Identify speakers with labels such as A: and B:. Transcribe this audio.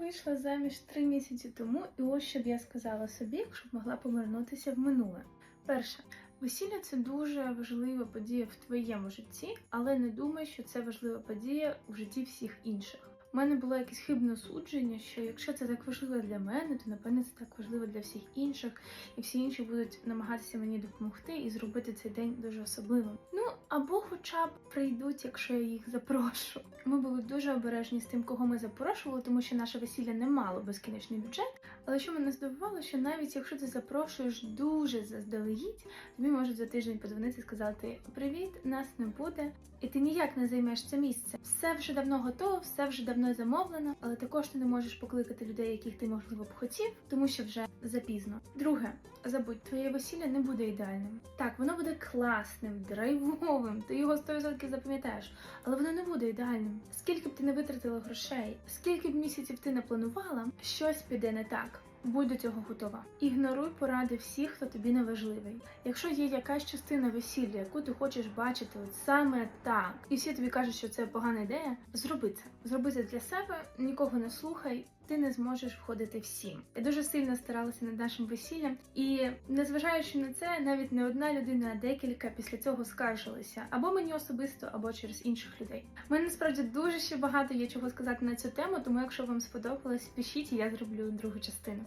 A: Вийшла заміж три місяці тому, і ось що б я сказала собі, щоб могла повернутися в минуле. Перше, весілля це дуже важлива подія в твоєму житті, але не думай, що це важлива подія в житті всіх інших. У мене було якесь хибне судження, що якщо це так важливо для мене, то напевне це так важливо для всіх інших, і всі інші будуть намагатися мені допомогти і зробити цей день дуже особливим. Ну або хоча б прийдуть, якщо я їх запрошу. Ми були дуже обережні з тим, кого ми запрошували, тому що наше весілля не мало безкінечний бюджет. Але що мене здивувало, що навіть якщо ти запрошуєш дуже заздалегідь, тобі можуть за тиждень подзвонити і сказати: Привіт, нас не буде, і ти ніяк не займеш це місце. Все вже давно готово, все вже давно замовлено, але також ти не можеш покликати людей, яких ти можливо б хотів, тому що вже запізно. Друге, забудь, твоє весілля не буде ідеальним. Так, воно буде класним, драйвовим, ти його 100% запам'ятаєш, але воно не буде ідеальним. Скільки б ти не витратила грошей, скільки б місяців ти не планувала, щось піде не так. Будь до цього готова. Ігноруй поради всіх, хто тобі не важливий. Якщо є якась частина весілля, яку ти хочеш бачити от саме так, і всі тобі кажуть, що це погана ідея, зроби це. Зроби це для себе, нікого не слухай. Ти не зможеш входити всім. Я дуже сильно старалася над нашим весіллям, і незважаючи на це, навіть не одна людина, а декілька після цього скаржилися або мені особисто, або через інших людей. У мене насправді дуже ще багато є чого сказати на цю тему, тому якщо вам сподобалось, пишіть, і я зроблю другу частину.